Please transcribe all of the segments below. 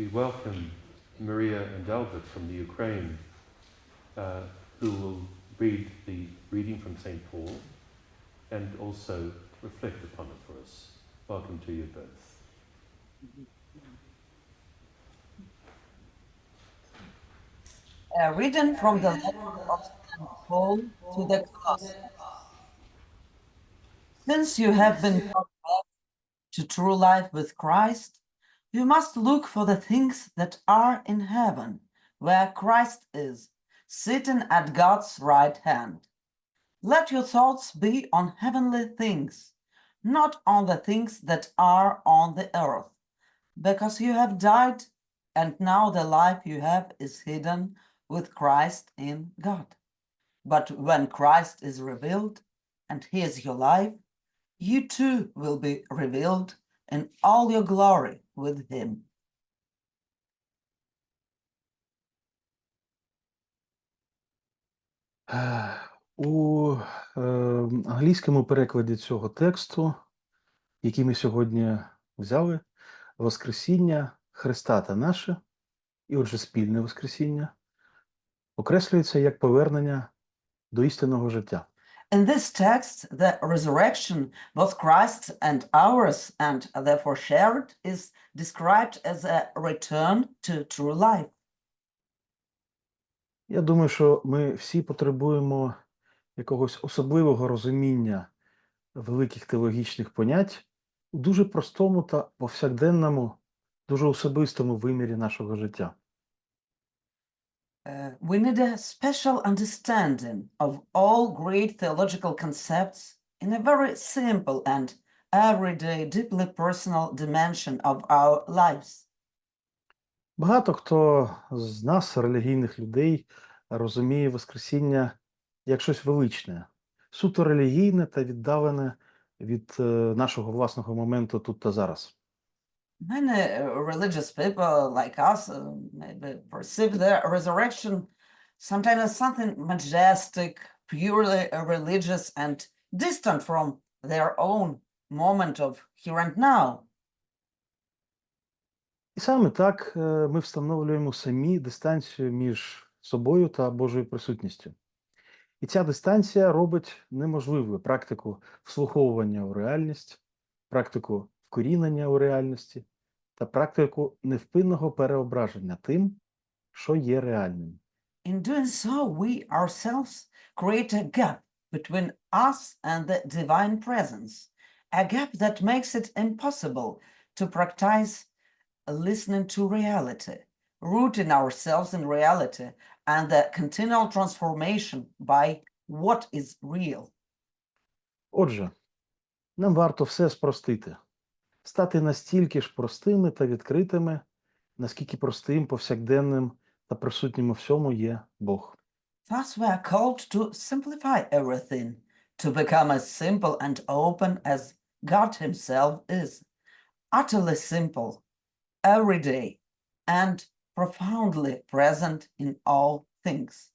we welcome Maria and Albert from the Ukraine, uh, who will read the reading from St. Paul and also reflect upon it for us. Welcome to you both. A reading from the letter of St. Paul to the Colossians. Since you have been brought to true life with Christ, you must look for the things that are in heaven, where Christ is, sitting at God's right hand. Let your thoughts be on heavenly things, not on the things that are on the earth, because you have died, and now the life you have is hidden with Christ in God. But when Christ is revealed and he is your life, you too will be revealed in all your glory with him. У е, англійському перекладі цього тексту, який ми сьогодні взяли, Воскресіння Христа та наше, і отже, спільне Воскресіння, окреслюється як повернення до істинного життя. In this text, the resurrection, both Christ's and ours, and therefore shared, is described as a return to true life. Я думаю, що ми всі потребуємо якогось особливого розуміння великих теологічних понять у дуже простому та повсякденному, дуже особистому вимірі нашого життя. Uh, we need a special understanding of all great theological concepts in a very simple and everyday, deeply personal dimension of our lives. Багато хто з нас, релігійних людей, розуміє Воскресіння як щось величне, суто релігійне та віддалене від е, нашого власного моменту тут та зараз. Many uh, religious people like us uh, maybe perceive the resurrection sometimes as something majestic, purely religious, and distant from their own moment of here and now. І саме так е, ми встановлюємо самі дистанцію між собою та Божою присутністю. І ця дистанція робить неможливою практику вслуховування у реальність, практику вкорінення у реальності та практику невпинного переображення тим, що є реальним. In doing so, we ourselves create a gap between us and the divine presence, a gap that makes it impossible to practice listening to reality, rooting ourselves in reality, and the continual transformation by what is real. Отже, нам варто все спростити, стати настільки ж простими та відкритими, наскільки простим, повсякденним та присутнім у всьому є Бог. Thus, we are called to simplify everything, to become as simple and open as God Himself is, utterly simple, everyday, and profoundly present in all things.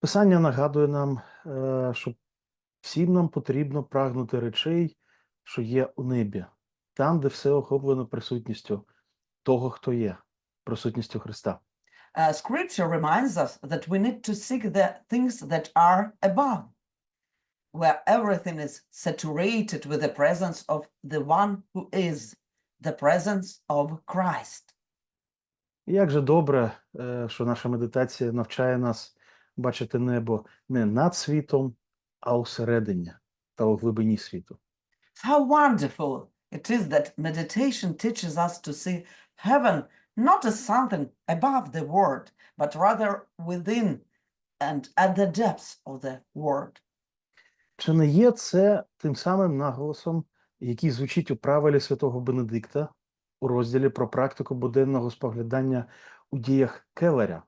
Писання нагадує нам, е, що всім нам потрібно прагнути речей, що є у небі, там, де все охоплено присутністю того, хто є, присутністю Христа. Uh, scripture reminds us that we need to seek the things that are above, where everything is saturated with the presence of the one who is, the presence of Christ. Як же добре, е, що наша медитація навчає нас бачити небо не над світом, а усередині та у глибині світу. How wonderful it is that meditation teaches us to see heaven not as something above the world, but rather within and at the depths of the world. Чи не є це тим самим наголосом, який звучить у правилі святого Бенедикта у розділі про практику буденного споглядання у діях Келеря?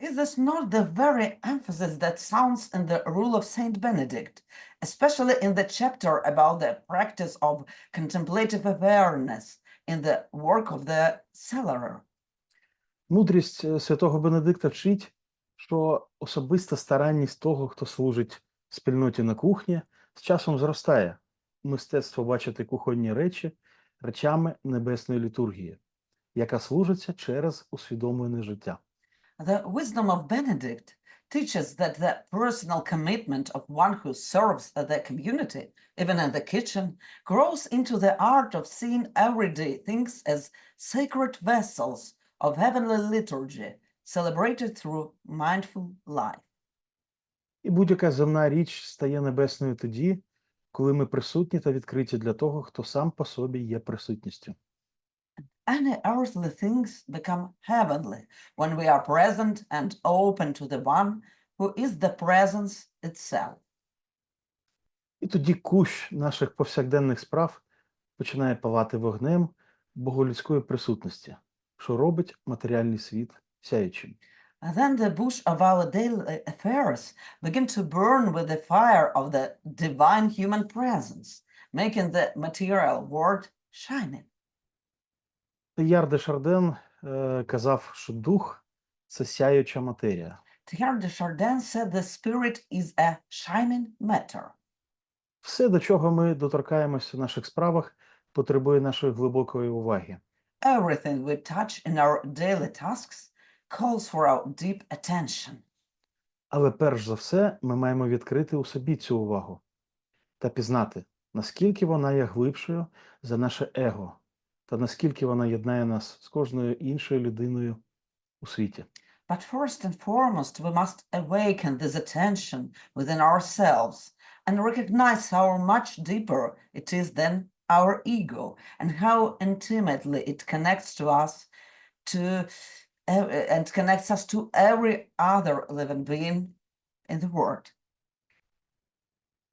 Is this not the very emphasis that sounds in the rule of Saint Benedict, especially in the chapter about the practice of contemplative awareness in the work of the cellarer? Мудрість е, святого Бенедикта вчить, що особиста старанність того, хто служить спільноті на кухні, з часом зростає. Мистецтво бачити кухонні речі речами небесної літургії. яка служиться через усвідомлене життя. The wisdom of Benedict teaches that the personal commitment of one who serves the community, even in the kitchen, grows into the art of seeing everyday things as sacred vessels of heavenly liturgy, celebrated through mindful life. І будь-яка земна річ стає небесною тоді, коли ми присутні та відкриті для того, хто сам по собі є присутністю. Any earthly things become heavenly when we are present and open to the one who is the presence itself. І тоді кущ наших повсякденних справ починає палати вогнем боголюдської присутності, що робить матеріальний світ сяючим. And then the bush of our daily affairs begin to burn with the fire of the divine human presence, making the material world shining. Яр де Шарден е, казав, що дух це сяюча матерія. Teilhard de Chardin said the spirit is a shining matter. Все, до чого ми доторкаємося в наших справах, потребує нашої глибокої уваги. Everything we touch in our daily tasks calls for our deep attention. Але перш за все, ми маємо відкрити у собі цю увагу та пізнати, наскільки вона є глибшою за наше его, та наскільки вона єднає нас з кожною іншою людиною у світі. But first and foremost, we must awaken this attention within ourselves and recognize how much deeper it is than our ego and how intimately it connects to us to and connects us to every other living being in the world.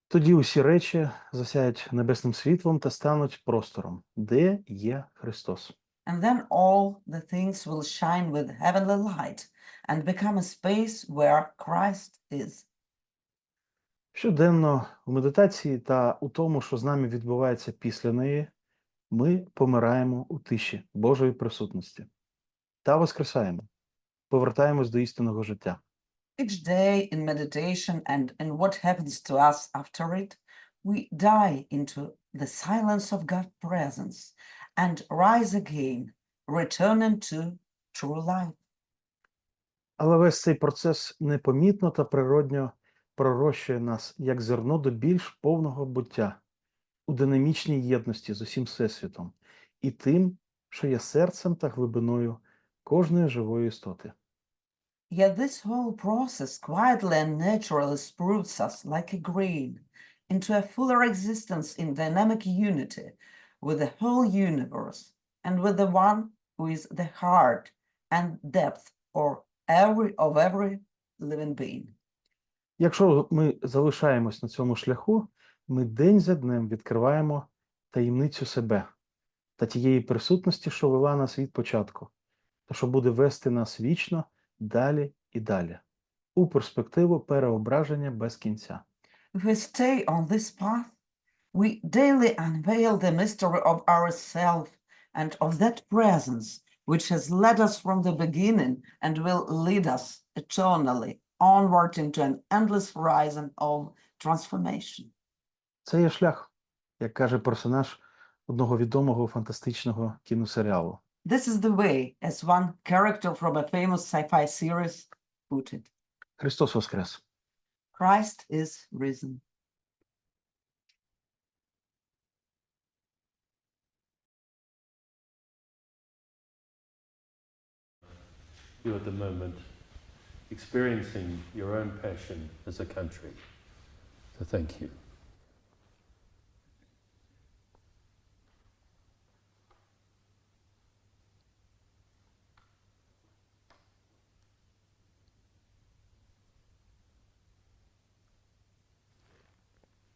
Тоді усі речі засяють небесним світлом та стануть простором, де є Христос. And then all the things will shine with heavenly light and become a space where Christ is. Щоденно в медитації та у тому, що з нами відбувається після неї, ми помираємо у тиші Божої присутності та воскресаємо, повертаємось до істинного життя. Each day in meditation and in what happens to us after it, we die into the silence of God's presence and rise again, returning to true life. Але весь цей процес непомітно та природньо пророщує нас як зерно до більш повного буття у динамічній єдності з усім всесвітом і тим, що є серцем та глибиною кожної живої істоти. Yet this whole process quietly and naturally sprouts us like a grain into a fuller existence in dynamic unity with the whole universe and with the one who is the heart and depth or every of every living being. Якщо ми залишаємось на цьому шляху, ми день за днем відкриваємо таємницю себе та тієї присутності, що вела нас від початку, та що буде вести нас вічно далі і далі, у перспективу переображення без кінця. If we stay on this path, we daily unveil the mystery of ourself and of that presence which has led us from the beginning and will lead us eternally onward into an endless horizon of transformation. Це є шлях, як каже персонаж одного відомого фантастичного кіносеріалу. This is the way, as one character from a famous sci-fi series put it. Христос Воскрес! Christ is risen. You at the moment experiencing your own passion as a country. So thank you.